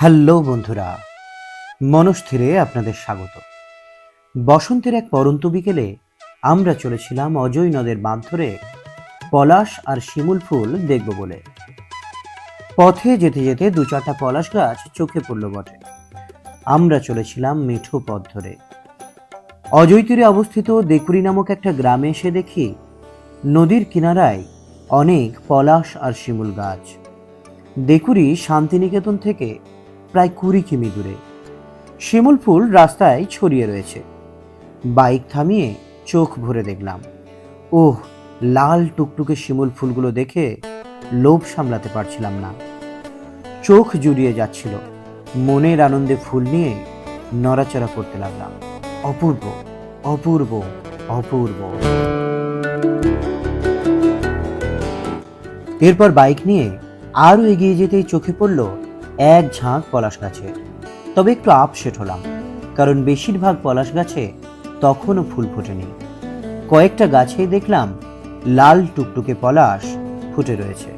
Hello বন্ধুরা, মনস্থিরে আপনাদের স্বাগত। বসন্তের এক পরন্ত বিকেলে আমরা চলেছিলাম অজয় নদের বাঁধ ধরে পলাশ আর শিমুল ফুল দেখব বলে। পথে যেতে যেতে দু চারটা পলাশ গাছ চোখে পড়ল বটে। আমরা চলেছিলাম মিঠো পথ ধরে। অজয় তীরে অবস্থিত দেকুরি নামক একটা গ্রামে এসে দেখি নদীর কিনারায় অনেক পলাশ আর শিমুল গাছ। দেকুরি শান্তিনিকেতন থেকে প্রায় কুড়ি কিমি দূরে। শিমুল ফুল রাস্তায় ছড়িয়ে রয়েছে। বাইক থামিয়ে চোখ ভরে দেখলাম। ওহ, লাল টুকটুকে শিমুল ফুলগুলো দেখে লোভ সামলাতে পারছিলাম না। চোখ জুড়িয়ে যাচ্ছিল। মনের আনন্দে ফুল নিয়ে নড়াচড়া করতে লাগলাম। অপূর্ব অপূর্ব অপূর্ব। এরপর বাইক নিয়ে আরও এগিয়ে যেতেই চোখে পড়ল এক ঝাঁক পলাশ গাছের তবে একটু আপসেট হলাম, কারণ বেশিরভাগ পলাশ গাছে তখনও ফুল ফোটেনি। কয়েকটা গাছেই দেখলাম লাল টুকটুকে পলাশ ফুটে রয়েছে।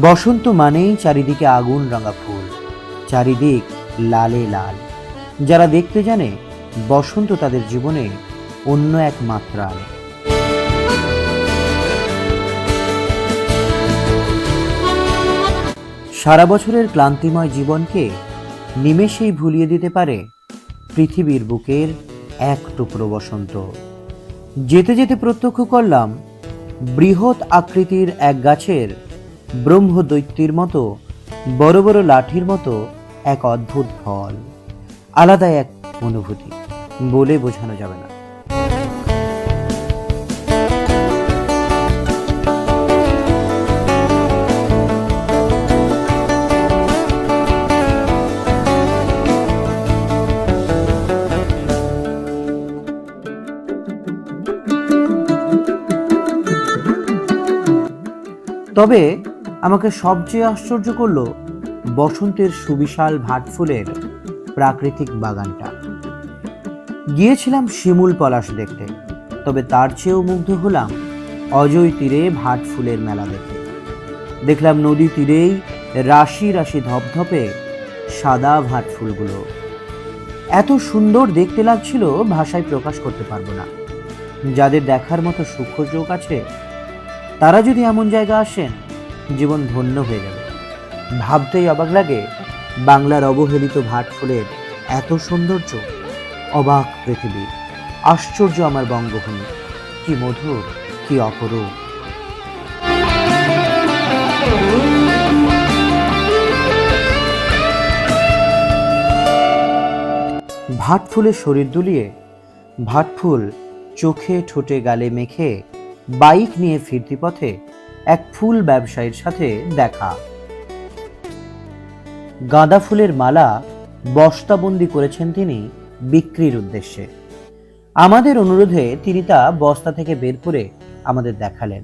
বসন্ত মানেই চারিদিকে আগুন রাঙা ফুল, চারিদিক লালে লাল। যারা দেখতে জানে, বসন্ত তাদের জীবনে অন্য এক মাত্রা আনে। সারা বছরের ক্লান্তিময় জীবনকে নিমেষেই ভুলিয়ে দিতে পারে পৃথিবীর বুকের এক টুকরো বসন্ত। যেতে যেতে প্রত্যক্ষ করলাম, বৃহৎ আকৃতির এক গাছের ব্রহ্মদৈত্যের মতো, বড় বড় লাঠির মতো এক অদ্ভুত ফল, আলাদা এক অনুভূতি, বলে বোঝানো যাবে না। তবে আমাকে সবচেয়ে আশ্চর্য করল বসন্তের সুবিশাল ভাটফুলের প্রাকৃতিক বাগানটা। গিয়েছিলাম শিমুল পলাশ দেখতে, তবে তার চেয়েও মুগ্ধ হলাম অজয় তীরে ভাট ফুলের মেলা দেখে। দেখলাম নদী তীরেই রাশি রাশি ধপধপে সাদা ভাট ফুলগুলো। এত সুন্দর দেখতে লাগছিল, ভাষায় প্রকাশ করতে পারব না। যাদের দেখার মতো সূক্ষ্ম চোখ আছে তারা যদি এমন জায়গা আসেন, জীবন ধন্য হয়ে যাবে। ভাবতেই অবাক লাগে বাংলার অবহেলিত ভাট ফুলের এত সৌন্দর্য, অবাক পৃথিবী। আশ্চর্য আমার বঙ্গভূমি। কি মধুর, কি অপরূপ। ভাট ফুলের শরীর দুলিয়ে ভাট ফুল চোখে ঠোঁটে গালে মেখে বাইক নিয়ে ফিরতি পথে এক ফুল ব্যবসায়ীর সাথে দেখা। গাঁদা ফুলের মালা বস্তাবন্দি করেছেন তিনি বিক্রির উদ্দেশ্যে। আমাদের অনুরোধে তিনি তা বস্তা থেকে বের করে আমাদের দেখালেন।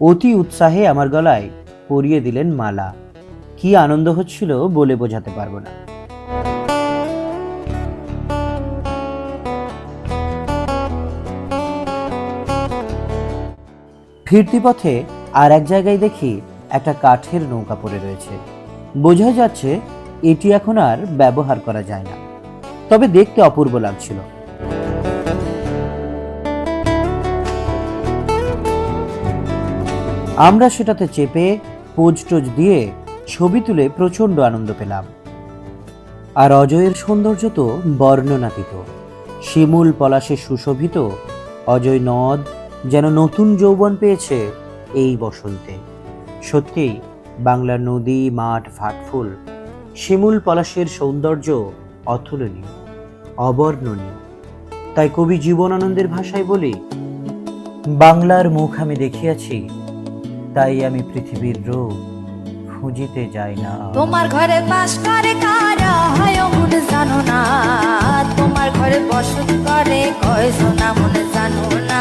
অতি উৎসাহে আমার গলায় পরিয়ে দিলেন মালা। কি আনন্দ হচ্ছিল বলে বোঝাতে পারব না। ফিরতি পথে আর এক জায়গায় দেখি একটা কাঠের নৌকা পড়ে রয়েছে। বোঝা যাচ্ছে এটি এখন আর ব্যবহার করা যায় না। তবে দেখতে অপূর্ব লাগছিল। আমরা সেটাতে চেপে পোজ টোজ দিয়ে ছবি তুলে প্রচণ্ড আনন্দ পেলাম। আর অজয়ের সৌন্দর্য তো বর্ণনাতীত। শিমুল পলাশে সুশোভিত অজয় নদ যেন নতুন যৌবন পেয়েছে এই বসন্তে। সত্যিই বাংলার নদী, মাঠ ফাটফুল শিমুল পলাশের সৌন্দর্য অতুলনীয়, অবর্ণনীয়। তাই কবি জীবনানন্দের ভাষায় বলি, বাংলার মুখ আমি দেখিয়াছি, তাই আমি পৃথিবীর রোগ খুঁজিতে যাই না। তোমার ঘরে বাস করে জানো না, তোমার ঘরে বসত করে কয় জানো না।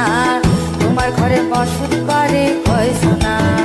তোমার ঘরে বসত করে কয় সোনা।